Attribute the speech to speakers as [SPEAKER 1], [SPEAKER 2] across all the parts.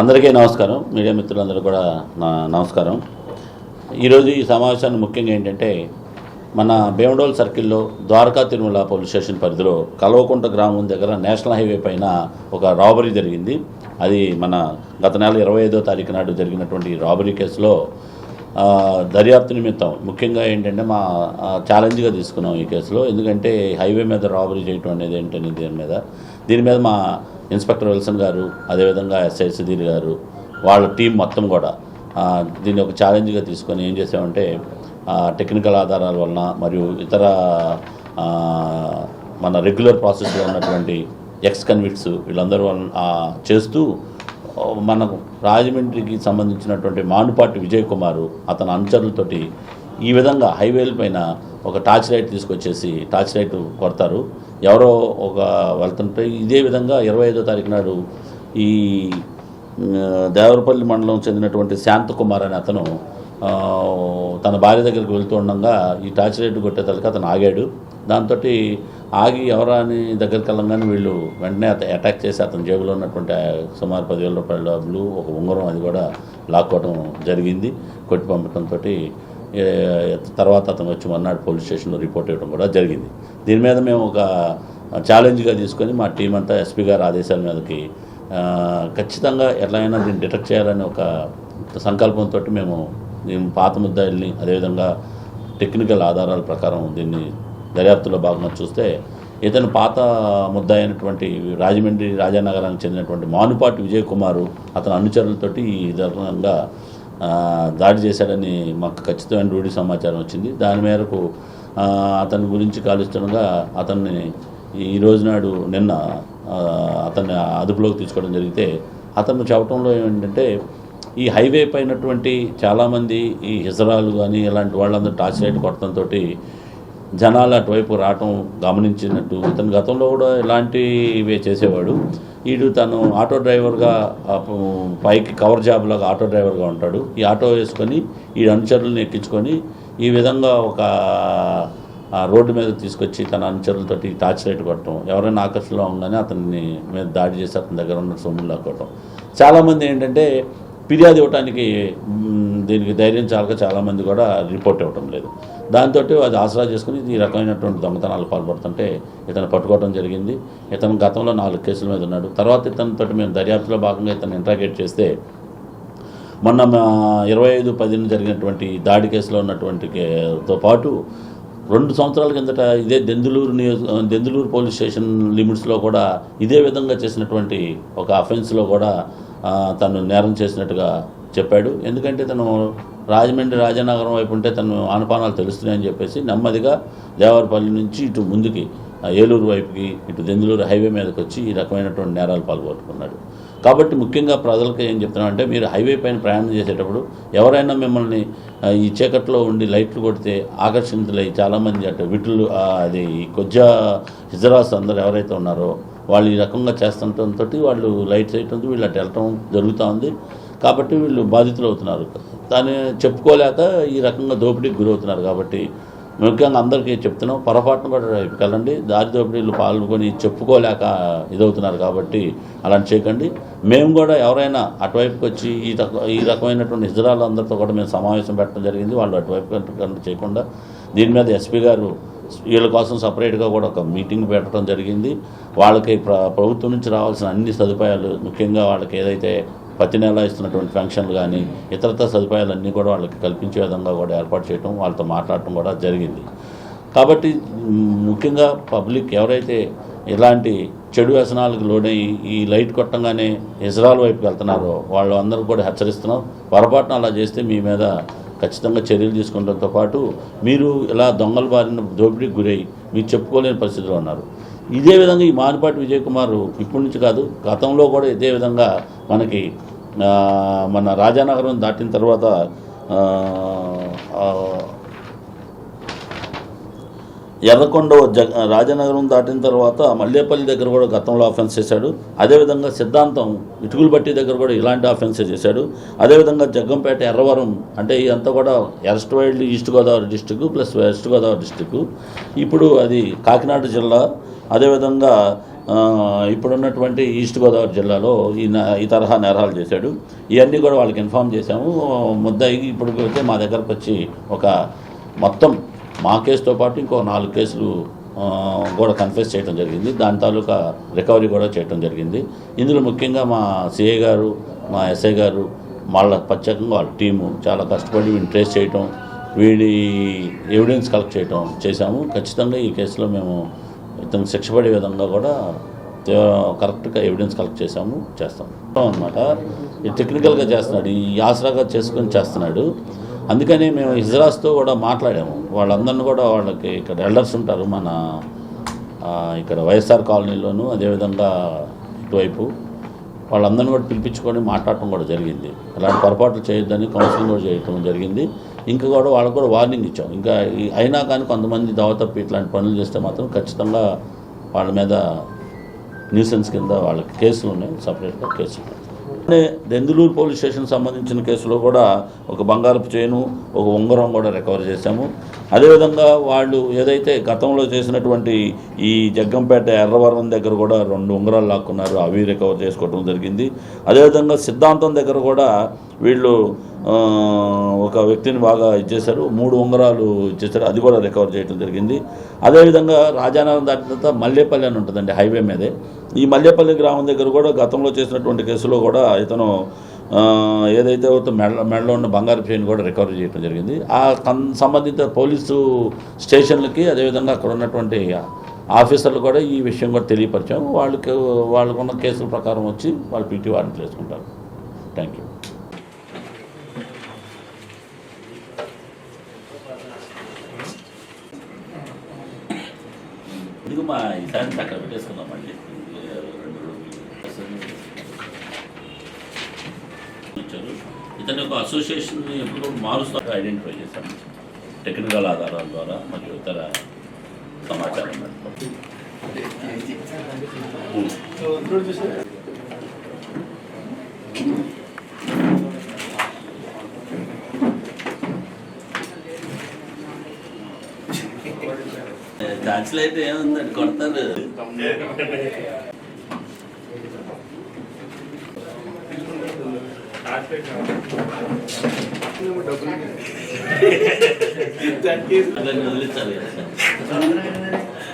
[SPEAKER 1] అందరికీ నమస్కారం. మీడియా మిత్రులందరూ కూడా నా నమస్కారం. ఈరోజు ఈ సమావేశాన్ని ముఖ్యంగా ఏంటంటే మన భీమడోల్ సర్కిల్లో ద్వారకా తిరుమల పోలీస్ స్టేషన్ పరిధిలో కల్వకుంట గ్రామం దగ్గర నేషనల్ హైవే పైన ఒక రాబరీ జరిగింది. అది మన గత నెల ఇరవై ఐదో తారీఖు నాడు జరిగినటువంటి రాబరీ కేసులో దర్యాప్తు నిమిత్తం. ముఖ్యంగా ఏంటంటే మా ఛాలెంజ్గా తీసుకున్నాం ఈ కేసులో. ఎందుకంటే హైవే మీద రాబరీ చేయటం అనేది ఏంటనే దీని మీద? దీని మీద మా ఇన్స్పెక్టర్ విల్సన్ గారు అదేవిధంగా ఎస్ఐ సుధీర్ గారు వాళ్ళ టీం మొత్తం కూడా దీన్ని ఒక ఛాలెంజ్గా తీసుకొని ఏం చేసామంటే టెక్నికల్ ఆధారాల వలన మరియు ఇతర మన రెగ్యులర్ ప్రాసెస్లో ఉన్నటువంటి ఎక్స్ కన్విక్ట్స్ వీళ్ళందరూ వలన చేస్తూ మనకు రాజమండ్రికి సంబంధించినటువంటి మానుపాటి విజయ్ కుమారు అతని అనుచరులతోటి ఈ విధంగా హైవేల పైన ఒక టార్చ్ లైట్ తీసుకొచ్చేసి టార్చ్ లైట్ కొడతారు. ఎవరో ఒక వెళ్తుంటే ఇదే విధంగా ఇరవై ఐదో తారీఖు నాడు ఈ దేవరపల్లి మండలం చెందినటువంటి శాంతకుమార్ అనే అతను తన భార్య దగ్గరికి వెళ్తూ ఉండగా ఈ టార్చ్ లైట్ కొట్టే తలకి అతను ఆగాడు. దాంతో ఆగి ఎవరా అని దగ్గరికి వెళ్ళంగానే వీళ్ళు వెంటనే అత అటాక్ చేసి అతని జేబులో ఉన్నటువంటి సుమారు పదివేల రూపాయల డబ్బులు ఒక ఉంగరం అది కూడా లాక్కోవడం జరిగింది. కొట్టి పంపడంతో తర్వాత అతను వచ్చి మర్నాడు పోలీస్ స్టేషన్లో రిపోర్ట్ ఇవ్వడం కూడా జరిగింది. దీని మీద మేము ఒక ఛాలెంజ్గా తీసుకొని మా టీం అంతా ఎస్పీ గారి ఆదేశాల మీదకి ఖచ్చితంగా ఎట్లయినా దీన్ని డిటెక్ట్ చేయాలని ఒక సంకల్పంతో మేము పాత ముద్దాయిల్ని అదేవిధంగా టెక్నికల్ ఆధారాల ప్రకారం దీన్ని దర్యాప్తులో భాగంగా చూస్తే ఇతను పాత ముద్ద అయినటువంటి రాజమండ్రి రాజానగరానికి చెందినటువంటి మానుపాటి విజయ్ కుమారు అతని అనుచరులతోటి ఈ విధంగా దాడి చేశాడని మాకు ఖచ్చితమైన రూఢి సమాచారం వచ్చింది. దాని మేరకు అతని గురించి కాలుస్తుండగా అతన్ని ఈ రోజు నాడు నిన్న అతన్ని అదుపులోకి తీసుకోవడం జరిగితే అతను చెప్పడంలో ఏంటంటే ఈ హైవే పైనటువంటి చాలామంది ఈ హిజరాలు కానీ ఇలాంటి వాళ్ళందరూ టార్చ్ లైట్ కొట్టడంతో జనాలు అటువైపు రావటం గమనించినట్టు. ఇతను గతంలో కూడా ఇలాంటివి చేసేవాడు. వీడు తను ఆటో డ్రైవర్గా పైకి కవర్ జాబ్ లాగా ఆటో డ్రైవర్గా ఉంటాడు. ఈ ఆటో వేసుకొని ఈ అనుచరులను ఎక్కించుకొని ఈ విధంగా ఒక రోడ్డు మీద తీసుకొచ్చి తన అనుచరులతోటి టార్చ్ లైట్ కొట్టడం. ఎవరైనా ఆకర్షణలో ఉండగానే అతన్ని మీద దాడి చేసి అతని దగ్గర ఉన్న సొమ్ములు లాక్కోవటం. చాలామంది ఏంటంటే ఫిర్యాదు ఇవ్వడానికి దీనికి ధైర్యం చాలక చాలామంది కూడా రిపోర్ట్ ఇవ్వటం లేదు. దాంతో అది ఆసరా చేసుకుని ఈ రకమైనటువంటి దొంగతనాలు పాల్పడుతుంటే ఇతను పట్టుకోవడం జరిగింది. ఇతను గతంలో నాలుగు కేసుల మీద ఉన్నాడు. తర్వాత ఇతనితో మేము దర్యాప్తులో భాగంగా ఇతను ఇంట్రాగేట్ చేస్తే మొన్న మా ఇరవై ఐదు పదిన జరిగినటువంటి దాడి కేసులో ఉన్నటువంటి తో పాటు రెండు సంవత్సరాల కిందట ఇదే దెందులూరు నియోజ దెందులూరు పోలీస్ స్టేషన్ లిమిట్స్లో కూడా ఇదే విధంగా చేసినటువంటి ఒక అఫెన్స్లో కూడా తను నేరం చేసినట్టుగా చెప్పాడు. ఎందుకంటే తను రాజమండ్రి రాజనగరం వైపు ఉంటే తన ఆనపానాలు తెలుస్తున్నాయని చెప్పేసి నెమ్మదిగా దేవరపల్లి నుంచి ఇటు ముందుకి ఏలూరు వైపుకి ఇటు దెందులూరు హైవే మీదకి వచ్చి ఈ రకమైనటువంటి నేరాలు పాల్గొట్టుకున్నాడు. కాబట్టి ముఖ్యంగా ప్రజలకు ఏం చెప్తున్నామంటే మీరు హైవే పైన ప్రయాణం చేసేటప్పుడు ఎవరైనా మిమ్మల్ని ఈ చీకట్లో ఉండి లైట్లు కొడితే ఆకర్షితులై చాలామంది అటు విటులు అది కొజ్జా హిజరాస్ అందరు ఎవరైతే ఉన్నారో వాళ్ళు ఈ రకంగా చేస్తుండటంతో వాళ్ళు లైట్స్ వేయటంతో వీళ్ళు అటు వెళ్ళటం జరుగుతూ ఉంది. కాబట్టి వీళ్ళు బాధితులు అవుతున్నారు దాన్ని చెప్పుకోలేక ఈ రకంగా దోపిడీకి గురవుతున్నారు కాబట్టి ముఖ్యంగా అందరికీ చెప్తున్నాం పొరపాటున కూడా వెళ్ళండి దారి దోపిడీలు పాల్గొని చెప్పుకోలేక ఇదవుతున్నారు కాబట్టి అలాంటి చేయకండి. మేము కూడా ఎవరైనా అటువైపుకి వచ్చి ఈ రక ఈ రకమైనటువంటి హిజరాలు అందరితో కూడా మేము సమావేశం పెట్టడం జరిగింది. వాళ్ళు అటువైపు కనుక చేయకుండా దీని మీద ఎస్పీ గారు వీళ్ళ కోసం సపరేట్గా కూడా ఒక మీటింగ్ పెట్టడం జరిగింది. వాళ్ళకి ప్ర ప్రభుత్వం నుంచి రావాల్సిన అన్ని సదుపాయాలు ముఖ్యంగా వాళ్ళకి ఏదైతే ప్రతి నెల ఇస్తున్నటువంటి ఫంక్షన్లు కానీ ఇతరత సదుపాయాలన్నీ కూడా వాళ్ళకి కల్పించే విధంగా కూడా ఏర్పాటు చేయడం వాళ్ళతో మాట్లాడటం కూడా జరిగింది. కాబట్టి ముఖ్యంగా పబ్లిక్ ఎవరైతే ఇలాంటి చెడు వ్యసనాలకు లోనై ఈ లైట్ కొట్టంగానే ఇజ్రాయల్ వైపు వెళ్తున్నారో వాళ్ళు అందరూ కూడా హెచ్చరిస్తున్నాం. పొరపాటున అలా చేస్తే మీ మీద ఖచ్చితంగా చర్యలు తీసుకోవడంతో పాటు మీరు ఇలా దొంగల బారిన దోపిడీకి గురై మీరు చెప్పుకోలేని పరిస్థితిలో ఉన్నారు. ఇదే విధంగా ఈ మానిపాటి విజయ్ కుమార్ ఇప్పటి నుంచి కాదు గతంలో కూడా ఇదే విధంగా మనకి మన రాజానగరం దాటిన తర్వాత ఎర్రకొండ జగ రాజనగరం దాటిన తర్వాత మల్లేపల్లి దగ్గర కూడా గతంలో ఆఫెన్స్ చేశాడు. అదేవిధంగా సిద్ధాంతం ఇటుకులు బట్టి దగ్గర కూడా ఇలాంటి ఆఫెన్సే చేశాడు. అదేవిధంగా జగ్గంపేట ఎర్రవరం అంటే ఇదంతా కూడా erstwhile east Godavari district plus west Godavari district ఇప్పుడు అది కాకినాడ జిల్లా. అదేవిధంగా ఇప్పుడున్నటువంటి ఈస్ట్ గోదావరి జిల్లాలో ఈ న- ఈ తరహా నేరాలు చేశాడు. ఇవన్నీ కూడా వాళ్ళకి ఇన్ఫామ్ చేశాము. ముద్దాయికి ఇప్పుడు మా దగ్గరకు వచ్చి ఒక మొత్తం మా కేసుతో పాటు ఇంకో నాలుగు కేసులు కూడా కన్ఫెస్ చేయడం జరిగింది. దాని తాలూకా రికవరీ కూడా చేయడం జరిగింది. ఇందులో ముఖ్యంగా మా సిఏ గారు మా ఎస్ఐ గారు వాళ్ళ ప్రత్యేకంగా వాళ్ళ టీము చాలా కష్టపడి వీడిని ట్రేస్ చేయటం వీడి ఎవిడెన్స్ కలెక్ట్ చేయటం చేశాము. ఖచ్చితంగా ఈ కేసులో మేము ఇతను శిక్ష పడే విధంగా కూడా కరెక్ట్గా ఎవిడెన్స్ కలెక్ట్ చేసాము చేస్తాం అనమాట ఈ టెక్నికల్గా చేస్తున్నాడు ఈ ఆసరాగా చేసుకొని చేస్తున్నాడు. అందుకని మేము ఇజ్రాస్తో కూడా మాట్లాడాము. వాళ్ళందరిని కూడా వాళ్ళకి ఇక్కడ ఎల్డర్స్ ఉంటారు మన ఇక్కడ వైఎస్ఆర్ కాలనీలోను అదేవిధంగా ఇటువైపు. వాళ్ళందరిని కూడా పిలిపించుకొని మాట్లాడటం కూడా జరిగింది. అలాంటి పొరపాట్లు చేయొద్దని కౌన్సిలింగ్ కూడా చేయటం జరిగింది. ఇంకా కూడా వాళ్ళకు కూడా వార్నింగ్ ఇచ్చాం. ఇంకా అయినా కానీ కొంతమంది దావతప్పి ఇట్లాంటి పనులు చేస్తే మాత్రం ఖచ్చితంగా వాళ్ళ మీద న్యూసెన్స్ కింద వాళ్ళకి కేసులు ఉన్నాయి. సపరేట్గా కేసులు ఉన్నాయి. దెందులూరు పోలీస్ స్టేషన్ సంబంధించిన కేసులో కూడా ఒక బంగారపు చైను ఒక ఉంగరం కూడా రికవర్ చేశాము. అదేవిధంగా వాళ్ళు ఏదైతే గతంలో చేసినటువంటి ఈ జగ్గంపేట ఎర్రవరం దగ్గర కూడా రెండు ఉంగరాలు లాక్కున్నారు అవి రికవర్ చేసుకోవడం జరిగింది. అదేవిధంగా సిద్ధాంతం దగ్గర కూడా వీళ్ళు ఒక వ్యక్తిని బాగా ఇచ్చేశారు మూడు ఉంగరాలు ఇచ్చేసారు అది కూడా రికవర్ చేయడం జరిగింది. అదేవిధంగా రాజానగరం దాటిన తర్వాత మల్లేపల్లి అని ఉంటుందండి హైవే మీదే. మల్లెపల్లి గ్రామం దగ్గర కూడా గతంలో చేసినటువంటి కేసులో కూడా ఇతను ఏదైతే మెడ మెడలో ఉన్న బంగారు చైన్ కూడా రికవరీ చేయడం జరిగింది. ఆ కన్ సంబంధిత పోలీసు స్టేషన్లకి అదేవిధంగా అక్కడ ఉన్నటువంటి ఆఫీసర్లు కూడా ఈ విషయం కూడా తెలియపరిచాము. వాళ్ళకి వాళ్ళకున్న కేసుల ప్రకారం వచ్చి వాళ్ళు పీటీ వారెంట్లు వేసుకుంటారు థ్యాంక్ యూ. మా ఈసారి అక్కడ పెట్టేసుకుందాం మళ్ళీ. ఇతని యొక్క అసోసియేషన్ ఎప్పుడు మారుస్తూ ఐడెంటిఫై చేశాం. టెక్నికల్ ఆధారాల ద్వారా మరియు ఇతర సమాచారం. ఛాన్స్లు అయితే ఏముందండి కొడతారు. అతన్ని వదిలించాలి కదా.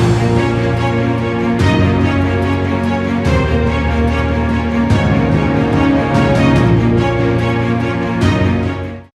[SPEAKER 2] Thank you.